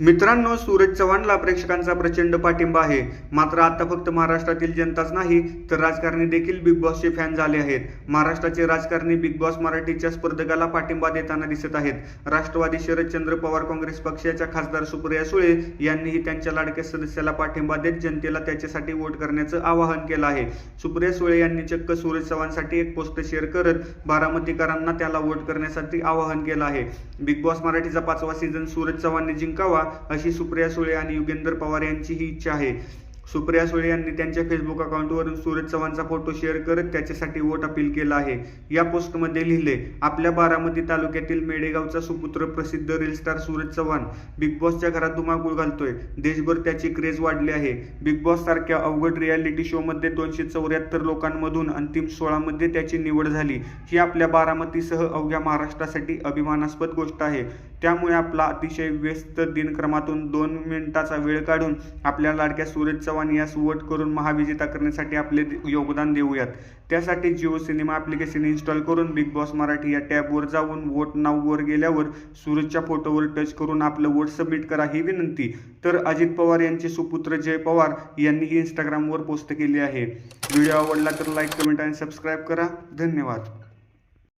मित्रांनो सूरज चव्हाणला प्रेक्षकांचा प्रचंड पाठिंबा आहे. मात्र आता फक्त महाराष्ट्रातील जनताच नाही तर राजकारणी देखील बिग बॉसचे फॅन झाले आहेत. महाराष्ट्राचे राजकारणी बिग बॉस मराठीच्या स्पर्धकाला पाठिंबा देताना दिसत आहेत. राष्ट्रवादी शरदचंद्र पवार काँग्रेस पक्षाच्या खासदार सुप्रिया सुळे यांनीही त्यांच्या लाडक्या सदस्याला पाठिंबा देत जनतेला त्याच्यासाठी वोट करण्याचं आवाहन केलं आहे. सुप्रिया सुळे यांनी चक्क सूरज चव्हाणसाठी एक पोस्ट शेअर करत बारामतीकरांना त्याला वोट करण्यासाठी आवाहन केलं आहे. बिग बॉस मराठीचा पाचवा सीझन सूरज चव्हाणने जिंकावा अशी सुप्रिया सुळे आणि युगेंद्र पवार यांची ही इच्छा आहे. सुप्रिया सुळे यांनी त्यांच्या फेसबुक अकाउंटवरून सूरज चव्हाणचा फोटो शेअर करत त्याच्यासाठी वोट अपील केला आहे. या पोस्टमध्ये लिहिले आपल्या बारामती तालुक्यातील मेडेगावचा सुपुत्र प्रसिद्ध reel star Suraj Chavan Bigg बॉसच्या घरात धुमाकूळ घालतोय. देशभर त्याची क्रेज वाढली आहे. बिग बॉस सारख्या अवघड रियालिटी शोमध्ये दोनशे चौऱ्याहत्तर लोकांमधून अंतिम सोळामध्ये त्याची निवड झाली. ही आपल्या बारामतीसह अवघ्या महाराष्ट्रासाठी अभिमानास्पद गोष्ट आहे. त्यामुळे आपला अतिशय व्यस्त दिनक्रमातून दोन मिनिटाचा वेळ काढून आपल्या लाडक्या सूरज चव्हाण यास वोट करून महाविजेता करण्यासाठी आपले योगदान देऊयात. त्यासाठी जिओ सिनेमा ॲप्लिकेशन इन्स्टॉल करून बिग बॉस मराठी या टॅबवर जाऊन वोट नाववर गेल्यावर सूरजच्या फोटोवर टच करून आपलं वोट सबमिट करा ही विनंती. तर अजित पवार यांचे सुपुत्र जय पवार यांनीही इंस्टाग्रामवर पोस्ट केली आहे. व्हिडिओ आवडला तर लाईक कमेंट आणि सबस्क्राईब करा. धन्यवाद.